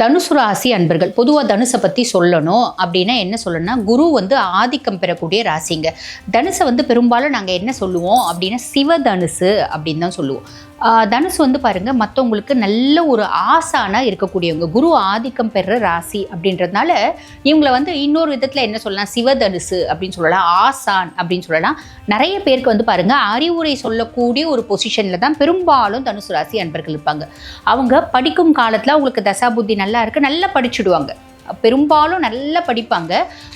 தனுசு ராசி அன்பர்கள் பொதுவாக தனுசை பற்றி சொல்லணும் அப்படின்னா என்ன சொல்லணும்னா குரு வந்து ஆதிக்கம் பெறக்கூடிய ராசிங்க. தனுசை வந்து பெரும்பாலும் நாங்கள் என்ன சொல்லுவோம் அப்படின்னா சிவதனுசு அப்படின்னு தான் சொல்லுவோம். தனுசு வந்து பாருங்கள் மற்றவங்களுக்கு நல்ல ஒரு ஆசானாக இருக்கக்கூடியவங்க குரு ஆதிக்கம் பெற ராசி அப்படின்றதுனால இவங்களை வந்து இன்னொரு விதத்தில் என்ன சொல்லலாம் சிவதனுசு அப்படின்னு சொல்லலாம் ஆசான் அப்படின்னு சொல்லலாம். நிறைய பேருக்கு வந்து பாருங்கள் அறிவுரை சொல்லக்கூடிய ஒரு பொசிஷனில் தான் பெரும்பாலும் தனுசு ராசி அன்பர்கள் இருப்பாங்க. அவங்க படிக்கும் காலத்தில் அவங்களுக்கு தசாபுத்தி நல்லா இருக்குது நல்லா படிச்சுடுவாங்க. பெரும்பாலும் நல்லா படிப்பாங்க.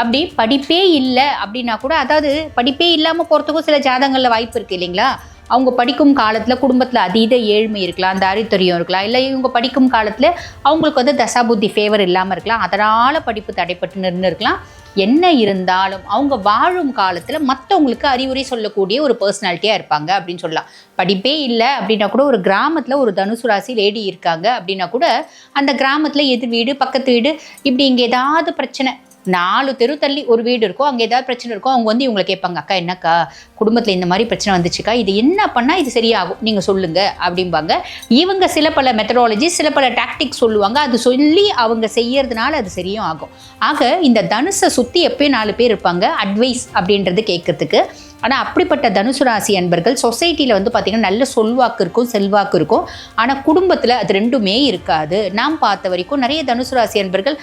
அப்படி படிப்பே இல்லை அப்படின்னா கூட அதாவது படிப்பே இல்லாமல் போகிறதுக்கும் சில ஜாதகங்களில் வாய்ப்பு இருக்குது இல்லைங்களா? அவங்க படிக்கும் காலத்தில் குடும்பத்தில் அதீத ஏழ்மை இருக்கலாம் தாரித்தரியம் இருக்கலாம். இல்லை இவங்க படிக்கும் காலத்தில் அவங்களுக்கு வந்து தசாபுத்தி ஃபேவர் இல்லாமல் இருக்கலாம். அதனால் படிப்பு தடைப்பட்டு நின்று இருக்கலாம் என்ன இருந்தாலும் அவங்க வாழும் காலத்தில் மற்றவங்களுக்கு அறிவுரை சொல்லக்கூடிய ஒரு பர்சனாலிட்டியாக இருப்பாங்க அப்படின்னு சொல்லலாம். படிப்பே இல்லை அப்படின்னா கூட ஒரு கிராமத்தில் ஒரு தனுசு ராசி லேடி இருக்காங்க அப்படின்னா கூட அந்த கிராமத்தில் எதிர் வீடு பக்கத்து வீடு இப்படி இங்கே ஏதாவது பிரச்சனை நாலு தெரு தள்ளி ஒரு வீடு இருக்கும் அங்கே ஏதாவது பிரச்சனை இருக்கும் அவங்க வந்து இவங்களை கேட்பாங்க அக்கா என்னக்கா குடும்பத்தில் இந்த மாதிரி பிரச்சனை வந்துச்சுக்கா? இது என்ன பண்ணால் இது சரியாகும்? நீங்கள் சொல்லுங்கள் அப்படிம்பாங்க. இவங்க சில பல மெத்தடாலஜி சில பல டாக்டிக்ஸ் சொல்லுவாங்க. அது சொல்லி அவங்க செய்யறதுனால அது சரியும் ஆகும். ஆக இந்த தனுசை சுற்றி எப்பயும் நாலு பேர் இருப்பாங்க. அட்வைஸ் அப்படின்றது கேட்கறதுக்கு ஆனால் அப்படிப்பட்ட தனுசு ராசி அன்பர்கள் சொசைட்டியில் வந்து பார்த்திங்கன்னா நல்ல சொல்வாக்கு இருக்கும் செல்வாக்கு இருக்கும் ஆனால் குடும்பத்தில் அது ரெண்டுமே இருக்காது. நாம் பார்த்த வரைக்கும் நிறைய தனுசு ராசி அன்பர்கள்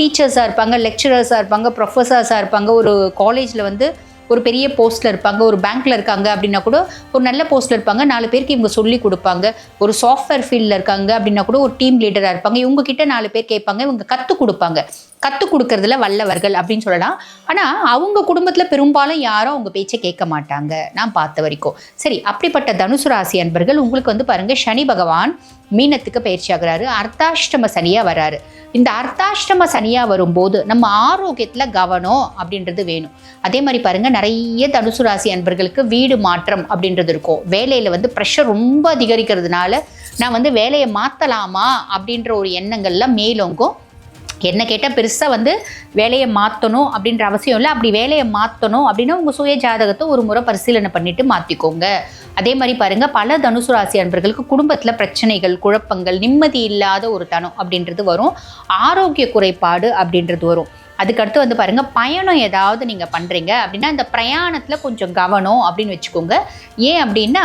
டீச்சர்ஸாக இருப்பாங்க லெக்சரர்ஸாக இருப்பாங்க ப்ரொஃபஸர்ஸாக இருப்பாங்க. ஒரு காலேஜில் வந்து ஒரு பெரிய போஸ்ட்டில் இருப்பாங்க ஒரு பேங்க்கில் இருக்காங்க அப்படின்னா கூட ஒரு நல்ல போஸ்ட்டில் இருப்பாங்க. நாலு பேருக்கு இவங்க சொல்லி கொடுப்பாங்க. ஒரு சாஃப்ட்வேர் ஃபீல்டில் இருக்காங்க அப்படின்னா கூட ஒரு டீம் லீடராக இருப்பாங்க. இவங்க கிட்ட நாலு பேர் கேட்பாங்க இவங்க கற்றுக் கொடுப்பாங்க. கற்றுக் கொடுக்கறதுல வல்லவர்கள் அப்படின்னு சொல்லலாம். ஆனால் அவங்க குடும்பத்தில் பெரும்பாலும் யாரும் அவங்க பேச்சை கேட்க மாட்டாங்க. நான் பார்த்த வரைக்கும். சரி அப்படிப்பட்ட தனுசு ராசி அன்பர்கள் உங்களுக்கு வந்து பாருங்கள் சனி பகவான் மீனத்துக்கு பயிற்சி ஆகிறாரு. அர்த்தாஷ்டம சனியாக வராரு. இந்த அர்த்தாஷ்டம சனியாக வரும்போது நம்ம ஆரோக்கியத்தில் கவனம் அப்படின்றது வேணும். அதே மாதிரி பாருங்கள் நிறைய தனுசு ராசி அன்பர்களுக்கு வீடு மாற்றம் அப்படின்றது இருக்கும். வேலையில் வந்து ப்ரெஷர் ரொம்ப அதிகரிக்கிறதுனால நான் வந்து வேலையை மாற்றலாமா அப்படின்ற ஒரு எண்ணங்கள்லாம் மேலோங்கும். என்ன கேட்டால் பெருசாக வந்து வேலையை மாற்றணும் அப்படின்ற அவசியம் இல்லை. அப்படி வேலையை மாற்றணும் அப்படின்னா உங்கள் சுய ஜாதகத்தை ஒரு முறை பரிசீலனை பண்ணிவிட்டு மாற்றிக்கோங்க அதே மாதிரி பாருங்கள் பல தனுசு ராசி அன்பர்களுக்கு குடும்பத்தில் பிரச்சனைகள் குழப்பங்கள் நிம்மதி இல்லாத ஒரு தனம் அப்படின்றது வரும். ஆரோக்கிய குறைபாடு அப்படின்றது வரும். அதுக்கடுத்து வந்து பாருங்க பயணம் ஏதாவது நீங்கள் பண்ணுறீங்க அப்படின்னா அந்த பிரயாணத்தில் கொஞ்சம் கவனம் அப்படின்னு வச்சுக்கோங்க. ஏன் அப்படின்னா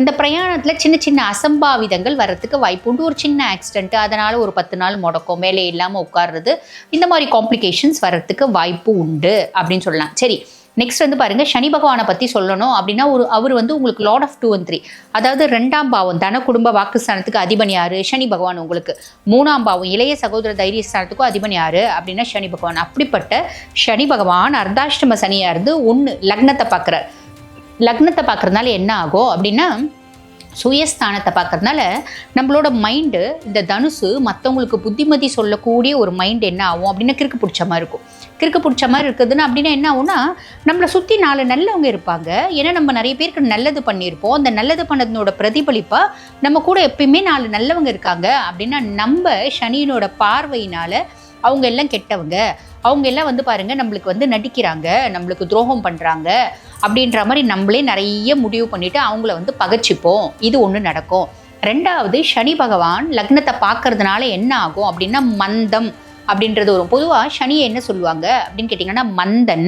அந்த பிரயாணத்தில் சின்ன சின்ன அசம்பாவிதங்கள் வர்றதுக்கு வாய்ப்பு உண்டு. ஒரு சின்ன ஆக்சிடென்ட் அதனால் ஒரு பத்து நாள் முடக்கம் வேலை இல்லாமல் உட்கார்றது இந்த மாதிரி காம்ப்ளிகேஷன்ஸ் வர்றதுக்கு வாய்ப்பு உண்டு அப்படின்னு சொல்லலாம். சரி நெக்ஸ்ட் வந்து பாருங்க சனி பகவானை பற்றி சொல்லணும் அப்படின்னா ஒரு அவர் வந்து உங்களுக்கு lord of two and three அதாவது ரெண்டாம் பாவம் தன குடும்ப வாக்குஸ்தானத்துக்கு அதிபன் யாரு? சனி பகவான் உங்களுக்கு. மூணாம் பாவம் இளைய சகோதர தைரிய ஸ்தானத்துக்கும் அதிபன் யாரு? அப்படின்னா சனி பகவான். அப்படிப்பட்ட சனி பகவான் அர்த்தாஷ்டம சனியா இருந்து ஒன்று லக்னத்தை பார்க்குறார். லக்னத்தை பார்க்கறதுனால என்ன ஆகும் அப்படின்னா சுயஸ்தானத்தை பார்க்கறதுனால நம்மளோட மைண்டு இந்த தனுசு மற்றவங்களுக்கு புத்திமதி சொல்லக்கூடிய ஒரு மைண்ட் என்ன ஆகும் அப்படின்னா கிறுக்கு பிடிச்ச மாதிரி இருக்கும். கிறுக்கு பிடிச்ச மாதிரி இருக்குதுன்னா அப்படின்னா என்ன ஆகும்னா நம்மளை சுற்றி நாலு நல்லவங்க இருப்பாங்க. ஏன்னா நம்ம நிறைய பேருக்கு நல்லது பண்ணியிருப்போம். அந்த நல்லது பண்ணதனோட பிரதிபலிப்பாக நம்ம கூட எப்பயுமே நாலு நல்லவங்க இருக்காங்க. அப்படின்னா நம்ம சனியினோட பார்வையினால் அவங்க எல்லாம் கெட்டவங்க. அவங்க எல்லாம் வந்து பாருங்க நம்மளுக்கு வந்து நடிக்கிறாங்க நம்மளுக்கு துரோகம் பண்றாங்க அப்படின்ற மாதிரி நம்மளே நிறைய முடிவு பண்ணிட்டு அவங்கள வந்து பகச்சிப்போம் இது ஒன்று நடக்கும். ரெண்டாவது சனி பகவான் லக்னத்தை பார்க்கறதுனால என்ன ஆகும் அப்படின்னா மந்தம். அப்படின்றது வரும். பொதுவாக சனியை என்ன சொல்லுவாங்க அப்படின்னு கேட்டிங்கன்னா மந்தன்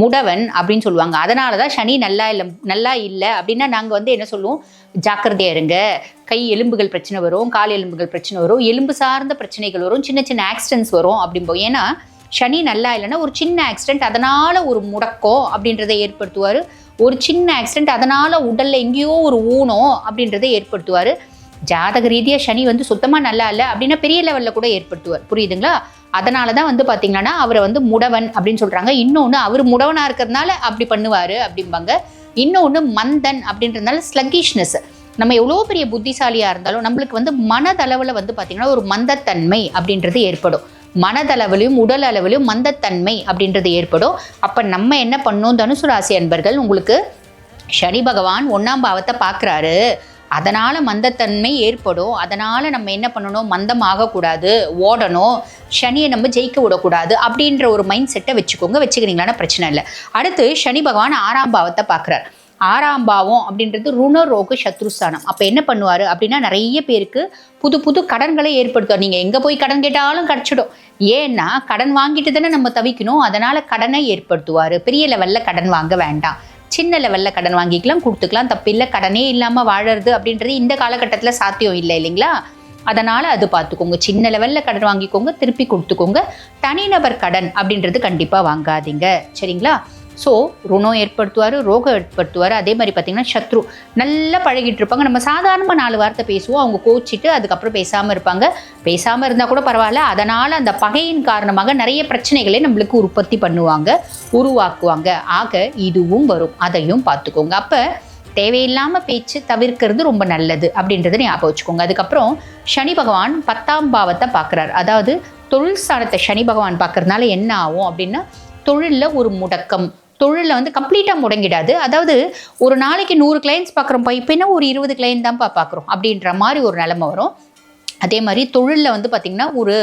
முடவன் அப்படின்னு சொல்லுவாங்க. அதனால தான் சனி நல்லா இல்லை நல்லா இல்லை அப்படின்னா நாங்கள் வந்து என்ன சொல்லுவோம்? ஜாக்கிரதையா இருங்க. கை எலும்புகள் பிரச்சனை வரும் கால் எலும்புகள் பிரச்சனை வரும் எலும்பு சார்ந்த பிரச்சனைகள் வரும் சின்ன சின்ன ஆக்சிடென்ட்ஸ் வரும் அப்படிம்போம் ஏன்னா சனி நல்லா இல்லைன்னா ஒரு சின்ன ஆக்சிடென்ட் அதனால் ஒரு முடக்கம் அப்படின்றத ஏற்படுத்துவார். ஒரு சின்ன ஆக்சிடென்ட் அதனால் உடலில் எங்கேயோ ஒரு ஊனம் அப்படின்றத ஏற்படுத்துவார். ஜாதக ரீதியாக சனி வந்து சுத்தமாக நல்லா இல்லை அப்படின்னா பெரிய லெவலில் கூட ஏற்படுத்துவார். புரியுதுங்களா? அதனால தான் வந்து பார்த்தீங்கன்னா அவரை வந்து முடவன் அப்படின்னு சொல்கிறாங்க இன்னொன்று அவர் முடவனாக இருக்கிறதுனால அப்படி பண்ணுவார் அப்படிம்பாங்க. இன்னொன்று மந்தன் அப்படின்றதுனால ஸ்லக்கிஷ்னஸ் நம்ம எவ்வளோ பெரிய புத்திசாலியாக இருந்தாலும் நம்மளுக்கு வந்து மனதளவில் வந்து பார்த்திங்கன்னா ஒரு மந்தத்தன்மை அப்படின்றது ஏற்படும். மனதளவிலையும் உடல் அளவிலையும் மந்தத்தன்மை அப்படின்றது ஏற்படும். அப்போ நம்ம என்ன பண்ணோம்? தனுசு ராசி அன்பர்கள் உங்களுக்கு சனி பகவான் ஒன்றாம் பாவத்தை பார்க்குறாரு அதனால் மந்தத்தன்மை ஏற்படும். அதனால் நம்ம என்ன பண்ணணும்? மந்தம் ஆகக்கூடாது ஓடணும். சனியை நம்ம ஜெயிக்க விடக்கூடாது அப்படின்ற ஒரு மைண்ட் செட்டை வச்சுக்கோங்க. வச்சுக்கிறீங்களான பிரச்சனை இல்லை. அடுத்து சனி பகவான் ஆறாம் பாவத்தை பார்க்குறார். ஆறாம் பாவம் அப்படின்றது ருண ரோக சத்ருஸ்தானம் அப்போ என்ன பண்ணுவார் அப்படின்னா நிறைய பேருக்கு புது புது கடன்களை ஏற்படுத்துவார். நீங்கள் எங்கே போய் கடன் கேட்டாலும் கிடச்சிடும். ஏன்னா கடன் வாங்கிட்டு தானே நம்ம தவிக்கணும். அதனால் கடனை ஏற்படுத்துவார். பெரிய லெவலில் கடன் வாங்க வேண்டாம். சின்ன லெவலில் கடன் வாங்கிக்கலாம் கொடுத்துக்கலாம். தப்பில்லை கடனே இல்லாமல் வாழறது அப்படின்றது இந்த காலகட்டத்தில் சாத்தியம் இல்லை இல்லைங்களா? அதனால் அது பார்த்துக்கோங்க. சின்ன லெவலில் கடன் வாங்கிக்கோங்க திருப்பி கொடுத்துக்கோங்க. தனிநபர் கடன் அப்படின்றது கண்டிப்பாக வாங்காதீங்க. சரிங்களா? ஸோ ருணம் ஏற்படுத்துவார் ரோகம் ஏற்படுத்துவார். அதே மாதிரி பார்த்திங்கன்னா சத்ரு. நல்லா பழகிட்டு இருப்பாங்க. நம்ம சாதாரணமாக நாலு வார்த்தை பேசுவோம். அவங்க கோச்சிட்டு அதுக்கப்புறம் பேசாமல் இருப்பாங்க. பேசாமல் இருந்தால் கூட பரவாயில்ல. அதனால் அந்த பகையின் காரணமாக நிறைய பிரச்சனைகளை நம்மளுக்கு உற்பத்தி பண்ணுவாங்க உருவாக்குவாங்க. ஆக இதுவும் வரும். அதையும் பார்த்துக்கோங்க. அப்போ தேவையில்லாமல் பேச்சு தவிர்க்கிறது ரொம்ப நல்லது அப்படின்றத ஞாபகம் வச்சுக்கோங்க. அதுக்கப்புறம் சனி பகவான் பத்தாம் பாவத்தை பார்க்குறாரு. அதாவது தொழில் ஸ்தானத்தை சனி பகவான் பார்க்கறதுனால என்ன ஆகும் அப்படின்னா தொழிலில் ஒரு முடக்கம். தொழிலில் வந்து கம்ப்ளீட்டாக முடங்கிடாது. அதாவது ஒரு நாளைக்கு நூறு கிளைண்ட்ஸ் பார்க்குறோம்ப்பா இப்போ என்ன ஒரு இருபது கிளைண்ட் தான்ப்பா பார்க்குறோம் அப்படின்ற மாதிரி ஒரு நிலமை வரும். அதே மாதிரி தொழிலில் வந்து பார்த்திங்கன்னா ஒரு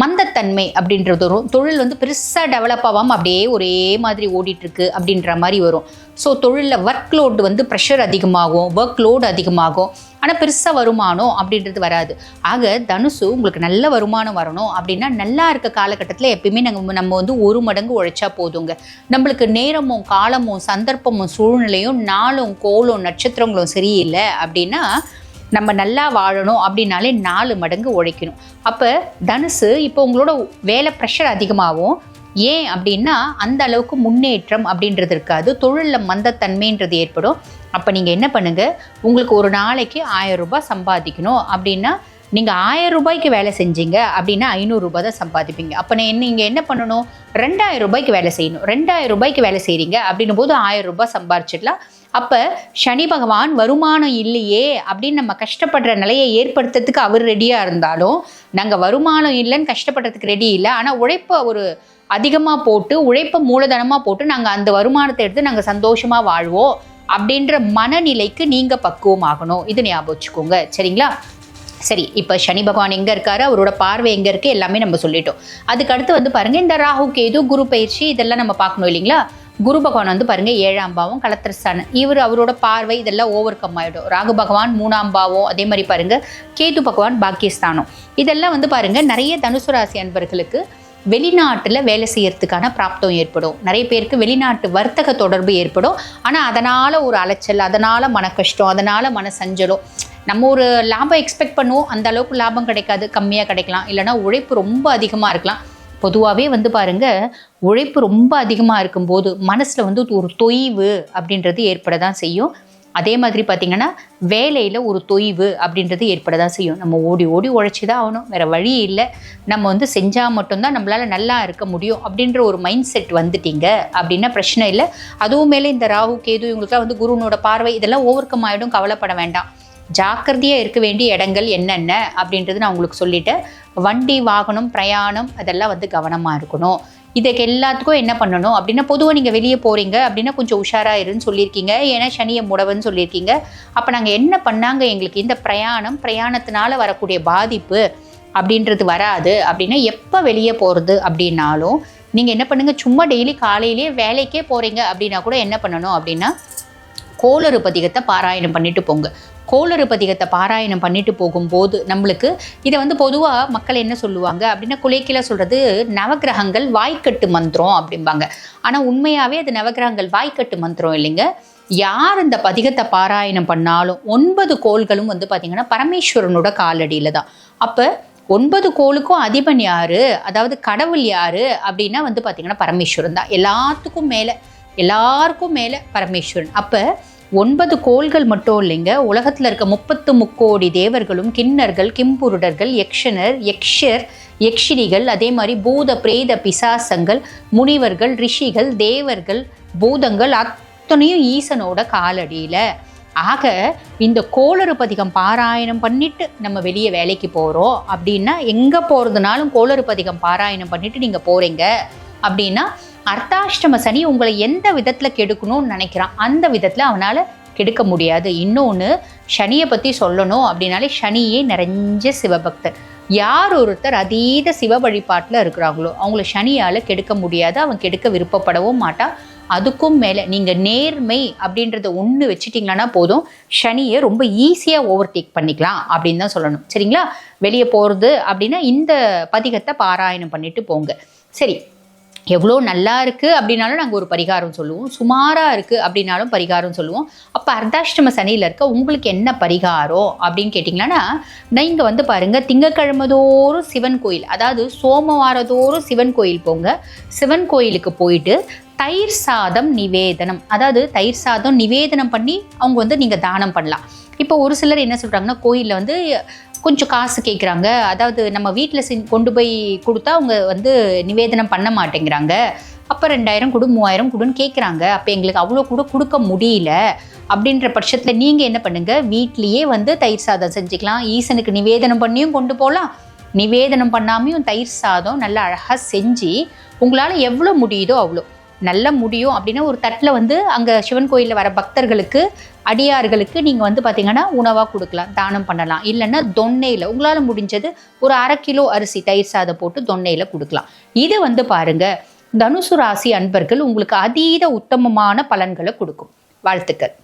மந்தத்தன்மை அப்படின்றது வரும். தொழில் வந்து பெருசாக டெவலப் ஆகாமல் அப்படியே ஒரே மாதிரி ஓடிட்டுருக்கு அப்படின்ற மாதிரி வரும். ஸோ தொழிலில் ஒர்க் லோடு வந்து ப்ரெஷர் அதிகமாகும் ஒர்க் லோடு அதிகமாகும். ஆனால் பெருசாக வருமானம் அப்படின்றது வராது. ஆக தனுசு உங்களுக்கு நல்ல வருமானம் வரணும் அப்படின்னா நல்லா இருக்க காலகட்டத்தில் எப்பயுமே நாங்கள் நம்ம வந்து ஒரு மடங்கு உழைச்சா போதுங்க. நம்மளுக்கு நேரமும் காலமும் சந்தர்ப்பமும் சூழ்நிலையும் நாளும் கோலும் நட்சத்திரங்களும் சரியில்லை அப்படின்னா நம்ம நல்லா வாழணும் அப்படின்னாலே நாலு மடங்கு உழைக்கணும். அப்போ தனுசு இப்போ உங்களோட வேலை ப்ரெஷர் அதிகமாகும். ஏன் அப்படின்னா அந்த அளவுக்கு முன்னேற்றம் அப்படின்றது இருக்காது. தொழிலில் மந்தத்தன்மைன்றது ஏற்படும். அப்போ நீங்கள் என்ன பண்ணுங்கள் உங்களுக்கு ஒரு நாளைக்கு ஆயிரம் ரூபாய் சம்பாதிக்கணும் அப்படின்னா நீங்கள் ஆயிரம் ரூபாய்க்கு வேலை செஞ்சீங்க அப்படின்னா ஐநூறுரூபா தான் சம்பாதிப்பீங்க. அப்போ நான் நீங்கள் என்ன பண்ணணும்? ரெண்டாயிரம் ரூபாய்க்கு வேலை செய்யணும். ரெண்டாயிரம் ரூபாய்க்கு வேலை செய்கிறீங்க அப்படின்னும் போது ஆயிரம் ரூபாய் சம்பாரிச்சிடலாம். அப்போ சனி பகவான் வருமானம் இல்லையே அப்படின்னு நம்ம கஷ்டப்படுற நிலையை ஏற்படுத்துறதுக்கு அவர் ரெடியாக இருந்தாலும் நாங்கள் வருமானம் இல்லைன்னு கஷ்டப்படுறதுக்கு ரெடி இல்லை. ஆனால் உழைப்பை ஒரு அதிகமாக போட்டு உழைப்பை மூலதனமாக போட்டு நாங்கள் அந்த வருமானத்தை எடுத்து நாங்கள் சந்தோஷமாக வாழ்வோம் அப்படின்ற மனநிலைக்கு நீங்கள் பக்குவமாகணும் இது ஞாபகம் வச்சுக்கோங்க. சரிங்களா? சரி இப்போ சனி பகவான் எங்கே இருக்காரு? அவரோட பார்வை எங்கே இருக்குது எல்லாமே நம்ம சொல்லிட்டோம். அதுக்கு அடுத்து வந்து பாருங்கள் இந்த ராகு கேது குரு பயிற்சி இதெல்லாம் நம்ம பார்க்கணும் இல்லைங்களா? குரு பகவான் வந்து பாருங்கள் ஏழாம் பாவம் கலத்திரஸ்தானம். இவர் அவரோட பார்வை இதெல்லாம் ஓவர் கம் ஆகிடும் ராகு பகவான் மூணாம் பாவம் அதே மாதிரி பாருங்கள் கேது பகவான் பாக்கியஸ்தானம். இதெல்லாம் வந்து பாருங்கள் நிறைய தனுசு ராசி அன்பர்களுக்கு வெளிநாட்டில் வேலை செய்யறதுக்கான பிராப்தம் ஏற்படும். நிறைய பேருக்கு வெளிநாட்டு வர்த்தக தொடர்பு ஏற்படும். ஆனால் அதனால் ஒரு அலைச்சல் அதனால் மன கஷ்டம் அதனால் மன சஞ்சலம். நம்ம ஒரு லாபம் எக்ஸ்பெக்ட் பண்ணுவோம் அந்த அளவுக்கு லாபம் கிடைக்காது கம்மியாக கிடைக்கலாம். இல்லைனா உழைப்பு ரொம்ப அதிகமாக இருக்கலாம். பொதுவாகவே வந்து பாருங்க உழைப்பு ரொம்ப அதிகமாக இருக்கும்போது மனசில் வந்து ஒரு தொய்வு அப்படின்றது ஏற்பட தான் செய்யும். அதே மாதிரி பார்த்திங்கன்னா வேலையில் ஒரு தொய்வு அப்படின்றது ஏற்பட தான் செய்யும். நம்ம ஓடி ஓடி உழைச்சி தான் ஆகணும். வேறு வழி இல்லை. நம்ம வந்து செஞ்சால் மட்டும்தான் நம்மளால் நல்லா இருக்க முடியும் அப்படின்ற ஒரு மைண்ட் செட் வந்துட்டீங்க அப்படின்னா பிரச்சனை இல்லை. அதுவும் மேலே இந்த ராகு கேது இவங்களுக்குலாம் வந்து குருனோட பார்வை இதெல்லாம் ஓவர் கம் ஆகிடும் கவலைப்பட வேண்டாம். ஜாக்கிரதையாக இருக்க வேண்டிய இடங்கள் என்னென்ன அப்படின்றது நான் உங்களுக்கு சொல்லிட்டேன் வண்டி வாகனம் பிரயாணம் அதெல்லாம் வந்து கவனமாக இருக்கணும். இதுக்கு எல்லாத்துக்கும் என்ன பண்ணணும் அப்படின்னா பொதுவாக நீங்கள் வெளியே போகிறீங்க அப்படின்னா கொஞ்சம் உஷாராக இருன்னு சொல்லியிருக்கீங்க. ஏன்னா சனியை முடவன்னு சொல்லியிருக்கீங்க. அப்போ நாங்கள் என்ன பண்ணாங்க? எங்களுக்கு இந்த பிரயாணம் பிரயாணத்தினால வரக்கூடிய பாதிப்பு அப்படின்றது வராது. அப்படின்னா எப்போ வெளியே போகிறது அப்படின்னாலும் நீங்கள் என்ன பண்ணுங்கள் சும்மா டெய்லி காலையிலேயே வேலைக்கே போகிறீங்க அப்படின்னா கூட என்ன பண்ணணும் அப்படின்னா கோளறு பதிகத்தை பாராயணம் பண்ணிட்டு போங்க. கோளறு பதிகத்தை பாராயணம் பண்ணிட்டு போகும்போது நம்மளுக்கு இதை வந்து பொதுவாக மக்கள் என்ன சொல்லுவாங்க அப்படின்னா குலைக்கில சொல்கிறது நவகிரகங்கள் வாய்க்கட்டு மந்திரம் அப்படிம்பாங்க. ஆனால் உண்மையாகவே அது நவகிரகங்கள் வாய்க்கட்டு மந்திரம் இல்லைங்க. யார் இந்த பதிகத்தை பாராயணம் பண்ணாலும் ஒன்பது கோள்களும் வந்து பார்த்திங்கன்னா பரமேஸ்வரனோட காலடியில் தான். அப்போ ஒன்பது கோளுக்கும் அதிபன் யார்? அதாவது கடவுள் யார்? அப்படின்னா வந்து பார்த்திங்கன்னா பரமேஸ்வரன் தான். எல்லாத்துக்கும் மேலே எல்லாருக்கும் மேலே பரமேஸ்வரன். அப்போ ஒன்பது கோள்கள் மட்டும் இல்லைங்க. உலகத்தில் இருக்க முப்பத்து முக்கோடி தேவர்களும் கிண்ணர்கள் கிம்புருடர்கள் யக்ஷனர் யக்ஷர் யக்ஷினிகள் அதே மாதிரி பூத பிரேத பிசாசங்கள் முனிவர்கள் ரிஷிகள் தேவர்கள் பூதங்கள் அத்தனையும் ஈசனோட காலடியில். ஆக இந்த கோளறு பதிகம் பாராயணம் பண்ணிட்டு நம்ம வெளியே வேலைக்கு போகிறோம் அப்படின்னா எங்கே போகிறதுனாலும் கோளறு பதிகம் பாராயணம் பண்ணிட்டு நீங்கள் போகிறீங்க அப்படின்னா அர்த்தாஷ்டம சனி உங்களை எந்த விதத்தில் கெடுக்கணும்னு நினைக்கிறான் அந்த விதத்தில் அவனால் கெடுக்க முடியாது. இன்னொன்று சனியை பற்றி சொல்லணும் அப்படின்னாலே சனியே நிறைஞ்ச சிவபக்தர். யார் ஒருத்தர் அதீத சிவ வழிபாட்டில் இருக்கிறாங்களோ அவங்கள சனியால் கெடுக்க முடியாது அவன் கெடுக்க விருப்பப்படவும் மாட்டான். அதுக்கும் மேலே நீங்கள் நேர்மை அப்படின்றத ஒன்று வச்சுட்டிங்கன்னா போதும் சனியை ரொம்ப ஈஸியாக ஓவர்டேக் பண்ணிக்கலாம் அப்படின்னு தான் சொல்லணும். சரிங்களா? வெளியே போகிறது அப்படின்னா இந்த பதிகத்தை பாராயணம் பண்ணிட்டு போங்க. சரி எவ்வளோ நல்லா இருக்குது அப்படின்னாலும் நாங்கள் ஒரு பரிகாரம் சொல்லுவோம். சுமாராக இருக்குது அப்படின்னாலும் பரிகாரம் சொல்லுவோம். அப்போ அர்த்தாஷ்டம சனியில் இருக்க உங்களுக்கு என்ன பரிகாரம் அப்படின்னு கேட்டிங்கன்னா நீங்கள் வந்து பாருங்கள் திங்கக்கிழமதோறும் சிவன் கோயில் அதாவது சோமவாரதோறும் சிவன் கோயில் போங்க. சிவன் கோயிலுக்கு போயிட்டு தயிர் சாதம் நிவேதனம் அதாவது தயிர் சாதம் நிவேதனம் பண்ணி அவங்க வந்து நீங்கள் தானம் பண்ணலாம். இப்போ ஒரு சிலர் என்ன சொல்கிறாங்கன்னா கோயிலில் வந்து கொஞ்சம் காசு கேட்குறாங்க அதாவது நம்ம வீட்டில் செஞ்சு கொண்டு போய் கொடுத்தா அவங்க வந்து நிவேதனம் பண்ண மாட்டேங்கிறாங்க. அப்போ ரெண்டாயிரம் கொடு மூவாயிரம் கொடுன்னு கேட்குறாங்க அப்போ எங்களுக்கு அவ்வளோ கூட கொடுக்க முடியல. அப்படின்ற பட்சத்தில் நீங்கள் என்ன பண்ணுங்கள் வீட்லேயே வந்து தயிர் சாதம் செஞ்சுக்கலாம். ஈசனுக்கு நிவேதனம் பண்ணியும் கொண்டு போகலாம் நிவேதனம் பண்ணாமையும் தயிர் சாதம் நல்லா அழகாக செஞ்சு உங்களால் எவ்வளோ முடியுதோ அவ்வளோ. நல்லா முடியும் அப்படின்னா ஒரு தட்டில் வந்து அங்கே சிவன் கோயிலில் வர பக்தர்களுக்கு அடியார்களுக்கு நீங்கள் வந்து பார்த்தீங்கன்னா உணவாக கொடுக்கலாம் தானம் பண்ணலாம். இல்லைன்னா தொன்னையில் உங்களால் முடிஞ்சது ஒரு அரை கிலோ அரிசி தயிர் சாதம் போட்டு தொன்னையில் கொடுக்கலாம். இது வந்து பாருங்க தனுசு ராசி அன்பர்கள் உங்களுக்கு அதீத உத்தமமான பலன்களை கொடுக்கும். வாழ்த்துக்கள்.